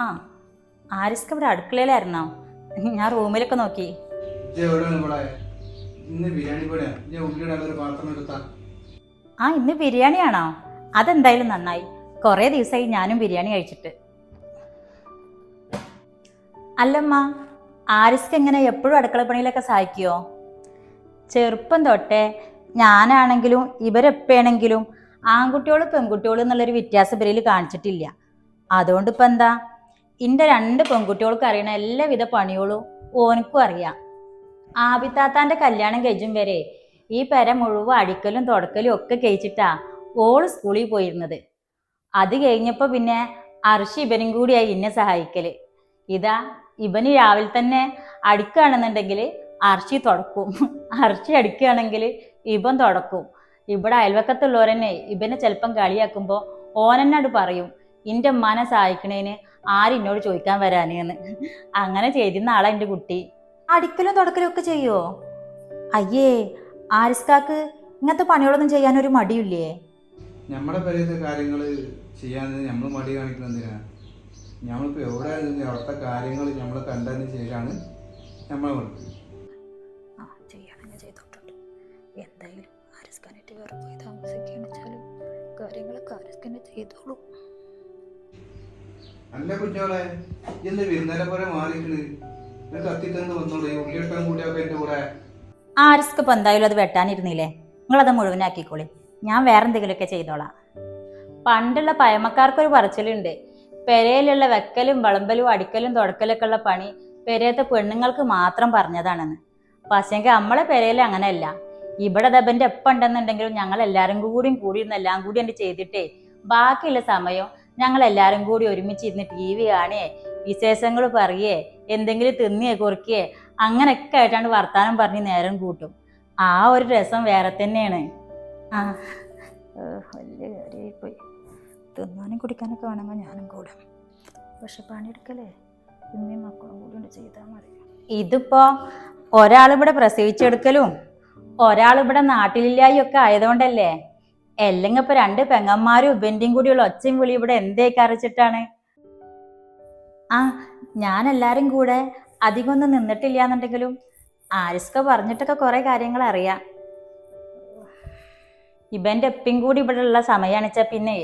ആ ആരിസ്ക്ക് ഇവിടെ അടുക്കളയിലായിരുന്നോ? ഞാൻ റൂമിലൊക്കെ നോക്കി. ആ ഇന്ന് ബിരിയാണിയാണോ? അതെന്തായാലും നന്നായി. കുറേ ദിവസമായി ഞാനും ബിരിയാണി കഴിച്ചിട്ട്. അല്ലമ്മ ആരിസ്ക്ക് എങ്ങനെ എപ്പോഴും അടുക്കള പണിയിലൊക്കെ സഹായിക്കുമോ ചെറുപ്പം തൊട്ടേ ഞാനാണെങ്കിലും ഇവരെപ്പോഴാണെങ്കിലും ആൺകുട്ടികളും പെൺകുട്ടികളും എന്നുള്ളൊരു വ്യത്യാസം ഇവരിൽ കാണിച്ചിട്ടില്ല. അതുകൊണ്ട് ഇപ്പം എന്താ എന്റെ രണ്ട് പെൺകുട്ടികൾക്ക് അറിയണ എല്ലാവിധ പണികളും ഓനക്കും അറിയാം. ആബിത്താത്താന്റെ കല്യാണം കഴിച്ചും വരെ ഈ പെര മുഴുവൻ അടിക്കലും തുടക്കലും ഒക്കെ കഴിച്ചിട്ടാ ഓൾ സ്കൂളിൽ പോയിരുന്നത്. അത് കഴിഞ്ഞപ്പോൾ പിന്നെ അർഷി ഇവനും കൂടിയായി ഇന്നെ സഹായിക്കൽ ഇതാ ഇവന് രാവിലെ തന്നെ അടിക്കുകയാണെന്നുണ്ടെങ്കിൽ അർച്ചി തുടക്കും. അർച്ചി അടിക്കുകയാണെങ്കിൽ ഇവൻ തുടക്കും. ഇവിടെ അയൽവക്കത്തുള്ളവരെന്നെ ഇവനെ ചിലപ്പം കളിയാക്കുമ്പോൾ ഓനെന്നോട് പറയും ഇന്റെ ഉമ്മാനെ സഹായിക്കണേന് ആരിന്നോട് ചോദിക്കാൻ വരാനേന്ന്? അങ്ങനെ ചെയ്തിരുന്ന ആളാ എന്റെ കുട്ടി. അടിക്കലും തുടക്കലും ഒക്കെ ചെയ്യുവോ അയ്യേ ആരിസ്കാക്ക് ഇങ്ങനത്തെ പണികളൊന്നും ചെയ്യാൻ ഒരു മടിയില്ലേ? നമ്മുടെ പേരത്തെ കാര്യങ്ങൾ ചെയ്യാൻ നമ്മൾ മടി കാണിക്കുന്നതിനാ നമ്മളിപ്പോൾ എവിടെ അവിടുത്തെ കാര്യങ്ങൾ നമ്മൾ കണ്ടതിന് ശേഷമാണ് നമ്മളെ ആ ചെയ്തോട്ടുണ്ട് എന്തായാലും ആരിസ്കാനായിട്ട് വേറെ പോയി വെച്ചാലും കാര്യങ്ങളൊക്കെ ആരിസ്കാനെ ചെയ്തോളൂ. അല്ല കുഞ്ഞോളെ ഇന്ന് വിരുന്നേരെ പോലെ മാറിയിട്ടുണ്ട് ഒരു കത്തി തന്ന് വന്നോളൂ ഈ ഉള്ളിയിട്ടാൻ കൂടിയൊക്കെ എന്റെ കൂടെ. ആരിസ്ക്ക് ഇപ്പം എന്തായാലും അത് വെട്ടാനിരുന്നില്ലേ? നിങ്ങളത് മുഴുവനാക്കിക്കോളി. ഞാൻ വേറെ എന്തെങ്കിലുമൊക്കെ ചെയ്തോളാം. പണ്ടുള്ള പഴമക്കാർക്കൊരു പറച്ചിലുണ്ട്. പെരയിലുള്ള വെക്കലും വിളമ്പലും അടിക്കലും തുടക്കലൊക്കെ ഉള്ള പണി പെരയത്തെ പെണ്ണുങ്ങൾക്ക് മാത്രം പറഞ്ഞതാണെന്ന്. പക്ഷേങ്കിൽ നമ്മളെ പെരയിൽ അങ്ങനെയല്ല. ഇവിടെ ദബന്റെ എപ്പം ഉണ്ടെന്നുണ്ടെങ്കിലും ഞങ്ങൾ എല്ലാവരും കൂടിയും കൂടി എല്ലാം കൂടി എന്റെ ചെയ്തിട്ടേ ബാക്കിയുള്ള സമയം ഞങ്ങൾ എല്ലാവരും കൂടി ഒരുമിച്ച് ഇരുന്ന് ടി വി കാണേ വിശേഷങ്ങൾ പറയേ എന്തെങ്കിലും തിന്നിയേ കുറിക്കേ അങ്ങനെയൊക്കെ ആയിട്ടാണ് വർത്താനം പറഞ്ഞ് നേരം കൂട്ടും. ആ ഒരു രസം വേറെ തന്നെയാണ്. ആ ഏഹ്, വലിയ കാര്യമായി പോയി തിന്നാനും കുടിക്കാനൊക്കെ വേണമെങ്കിൽ ഞാനും കൂടാം. പക്ഷെ പണിയെടുക്കലേ ഇമ്മയും മക്കളും കൂടി ഉണ്ട് ചെയ്താൽ മതി. ഇതിപ്പോ ഒരാളിവിടെ പ്രസവിച്ചെടുക്കലും ഒരാളിവിടെ നാട്ടിലില്ലായി ഒക്കെ ആയതുകൊണ്ടല്ലേ? അല്ലെങ്കിൽ ഇപ്പൊ രണ്ട് പെങ്ങന്മാരും ഇവന്റെയും കൂടിയുള്ള ഒച്ചയും വിളി ഇവിടെ എന്തേക്ക് കരച്ചിട്ടാണ് ആ ഞാൻ എല്ലാരും കൂടെ അധികം ഒന്നും നിന്നിട്ടില്ല എന്നുണ്ടെങ്കിലും ആരിസ്ക പറഞ്ഞിട്ടൊക്കെ കുറെ കാര്യങ്ങൾ അറിയാം. ഇവന്റെ എപ്പം കൂടി ഇവിടെ ഉള്ള സമയാണിച്ച പിന്നെ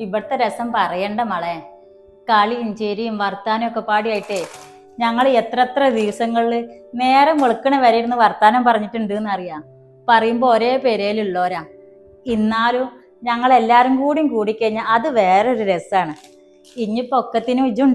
ഇവിടുത്തെ രസം പറയണ്ട മളെ. കളിയും ചേരിയും വർത്താനം ഒക്കെ പാടിയായിട്ടേ ഞങ്ങൾ എത്ര എത്ര ദിവസങ്ങളിൽ നേരം വെളുക്കണ വരെ ഇരുന്ന് വർത്താനം പറഞ്ഞിട്ടുണ്ട് എന്നറിയാം പറയുമ്പോൾ ഒരേ പെരയിലുള്ളവരാ എന്നാലും ഞങ്ങൾ എല്ലാവരും കൂടിയും കൂടിക്കഴിഞ്ഞാൽ അത് വേറൊരു രസമാണ് ഇനിയിപ്പോൾ ഒക്കത്തിനും ഇജും